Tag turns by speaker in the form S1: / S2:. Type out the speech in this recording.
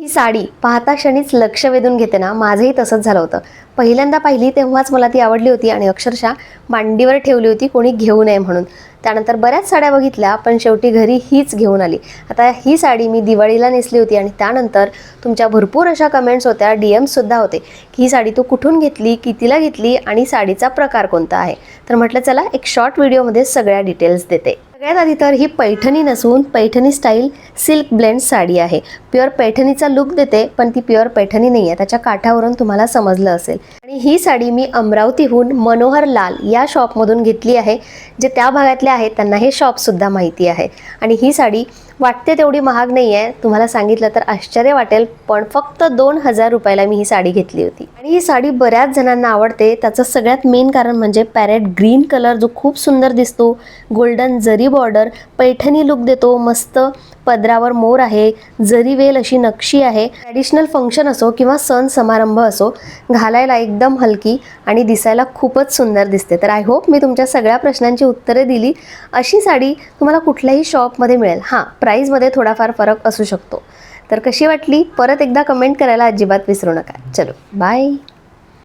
S1: ही साडी पाहता क्षणीच लक्ष वेधून घेते ना माझंही तसंच झालं होतं. पहिल्यांदा पाहिली तेव्हाच मला ती आवडली होती आणि अक्षरशः मांडीवर ठेवली होती कोणी घेऊ नये म्हणून. त्यानंतर बऱ्याच साड्या बघितल्या पण शेवटी घरी हीच घेऊन आली. आता ही साडी मी दिवाळीला नेसली होती आणि त्यानंतर तुमच्या भरपूर अशा कमेंट्स होत्या डी एमसुद्धा होते की ही साडी तू कुठून घेतली कितीला घेतली आणि साडीचा प्रकार कोणता आहे? तर म्हटलं चला एक शॉर्ट व्हिडिओमध्ये सगळ्या डिटेल्स देते. सगळ्यात आधी तर ही पैठणी नसून Paithani style silk blend sari आहे. प्युअर पैठणीचा लुक देते पण ती प्युअर पैठणी नाही आहे त्याच्या काठावरून तुम्हाला समजलं असेल. आणि ही साडी मी अमरावतीहून मनोहर लाल या शॉपमधून घेतली आहे जे त्या भागातले आहेत त्यांना हे शॉपसुद्धा माहिती आहे. आणि ही साडी वाटते तेवढी महाग नाही आहे तुम्हाला सांगितलं तर आश्चर्य वाटेल पण फक्त दोन हजार रुपयाला मी ही साडी घेतली होती. आणि ही साडी बऱ्याच जणांना आवडते. त्याचं सगळ्यात मेन कारण म्हणजे पॅरेट ग्रीन कलर जो खूप सुंदर दिसतो गोल्डन जरी बॉर्डर पैठणी लुक देतो मस्त पदरावर मोर आहे जरी वेल अशी नक्षी आहे ट्रॅडिशनल फंक्शन असो किंवा सण समारंभ असो घालायला एकदम हलकी आणि दिसायला खूपच सुंदर दिसते. तर आय होप मी तुमच्या सगळ्या प्रश्नांची उत्तरे दिली. अशी साडी तुम्हाला कुठल्याही शॉपमध्ये मिळेल. हां प्राईजमध्ये थोडाफार फरक असू शकतो. तर कशी वाटली? परत एकदा कमेंट करायला अजिबात विसरू नका. चलो बाय